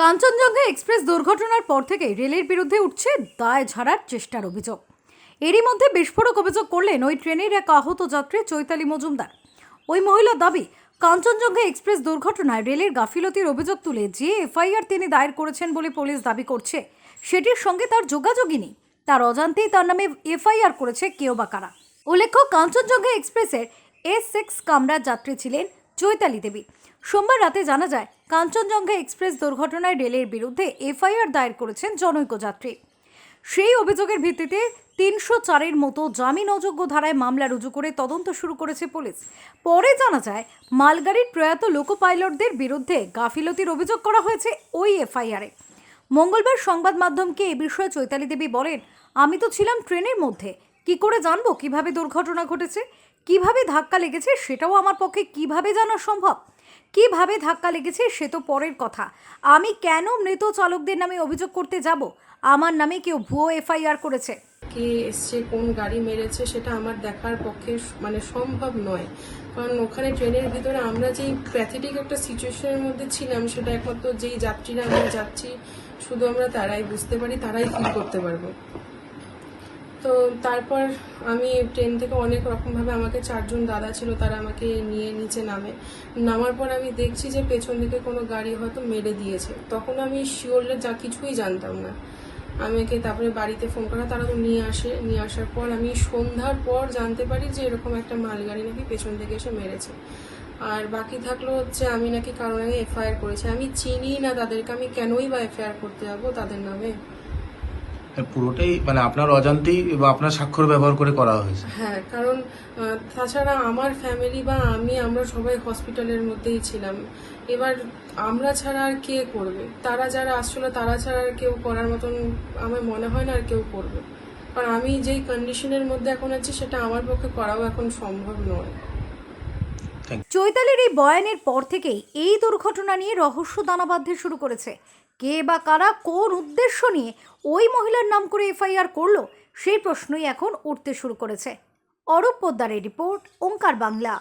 Kanchenjunga express দুর্ঘটনার পর থেকে রেলের বিরুদ্ধে উঠছে দায় ঝাড়ার চেষ্টার অভিযোগ। এরই মধ্যে বিস্ফোরক অভিযোগ করলেন ওই ট্রেনের এক আহত যাত্রী চৈতালি মজুমদার। ওই মহিলার দাবি, কাঞ্চনজঙ্ঘা এক্সপ্রেস দুর্ঘটনায় রেলের গাফিলতির অভিযোগ তুলে যে এফআইআর তিনি দায়ের করেছেন বলে পুলিশ দাবি করছে, সেটির সঙ্গে তার যোগাযোগই নেই। তার অজান্তেই তার নামে এফআইআর করেছে কেউ বা কারা। উল্লেখ্য, কাঞ্চনজঙ্ঘা এক্সপ্রেসের এস সিক্স কামরার যাত্রী ছিলেন চৈতালি দেবী। সোমবার রাতে জানা যায় কাঞ্চনজঙ্ঘা এক্সপ্রেস দুর্ঘটনায় রেলের বিরুদ্ধে এফআইআর দায়ের করেছেন জনৈক যাত্রী। সেই অভিযোগের ভিত্তিতে তিনশো চারের মতো জামিন অযোগ্য ধারায় মামলা রুজু করে তদন্ত শুরু করেছে পুলিশ। পরে জানা যায়, মালগাড়ির প্রয়াত লোকো পাইলটদের বিরুদ্ধে গাফিলতির অভিযোগ করা হয়েছে ওই এফআইআরে মঙ্গলবার সংবাদ মাধ্যমকে এ বিষয়ে চৈতালি দেবী বলেন, আমি তো ছিলাম ট্রেনের মধ্যে। কি করে জানব কীভাবে দুর্ঘটনা ঘটেছে? কীভাবে ধাক্কা লেগেছে সেটাও আমার পক্ষে কীভাবে জানা সম্ভব? কীভাবে ধাক্কা লেগেছে সে তো পরের কথা। আমি কেন মৃত চালকদের নামে অভিযোগ করতে যাব? আমার নামে কেউ ভুয়ো এফআইআর করেছে। কে এসছে, কোন গাড়ি মেরেছে, সেটা আমার দেখার পক্ষে মানে সম্ভব নয়। কারণ ওখানে ট্রেনের ভিতরে আমরা যেই প্যাথেটিক একটা সিচুয়েশনের মধ্যে ছিলাম, সেটা একমাত্র যেই যাত্রীরা আমরা যাচ্ছি, শুধু আমরা তারাই বুঝতে পারি, তারাই ফিল করতে পারব। তো তারপর আমি ট্রেন থেকে অনেক রকমভাবে আমাকে চারজন দাদা ছিল, তারা আমাকে নিয়ে নিচে নামে। নামার পর আমি দেখছি যে পেছন দিকে কোনো গাড়ি হয়তো মেরে দিয়েছে। তখন আমি শিওরলে যা কিছুই জানতাম না। আমাকে তারপরে বাড়িতে ফোন করা, তারা তো নিয়ে আসে, নিয়ে আসার পর আমি সন্ধ্যার পর জানতে পারি যে এরকম একটা মালগাড়ি নাকি পেছন থেকে এসে মেরেছে। আর বাকি থাকল হচ্ছে আমি নাকি কারণ এফআইআর করেছি। আমি চিনি না তাদেরকে, আমি কেনই বা এফআইআর করতে যাব তাদের নামে? পুরোটাই মানে আপনার অজান্তেই বা আপনার স্বাক্ষর ব্যবহার করে করা হয়েছে। হ্যাঁ কারণ তাছাড়া আমার ফ্যামিলি বা আমি আমরা সবাই হসপিটালের মধ্যেই ছিলাম। এবার আমরা ছাড়া আর কে করবে? তারা যারা আসছিল তারা ছাড়া আর কেউ করার মতন আমার মনে হয় না আর কেউ করবে। কারণ আমি যেই কন্ডিশনের মধ্যে এখন আছি সেটা আমার পক্ষে করাও এখন সম্ভব নয়। চৈতালির এই বয়ানের পর থেকেই এই দুর্ঘটনা নিয়ে রহস্য দানা বাঁধতে শুরু করেছে। কে বা কারা কোন উদ্দেশ্য নিয়ে ওই মহিলার নাম করে এফআইআর করল, সেই প্রশ্নই এখন উঠতে শুরু করেছে। অরূপ পোদ্দারের রিপোর্ট, ওঙ্কার বাংলা।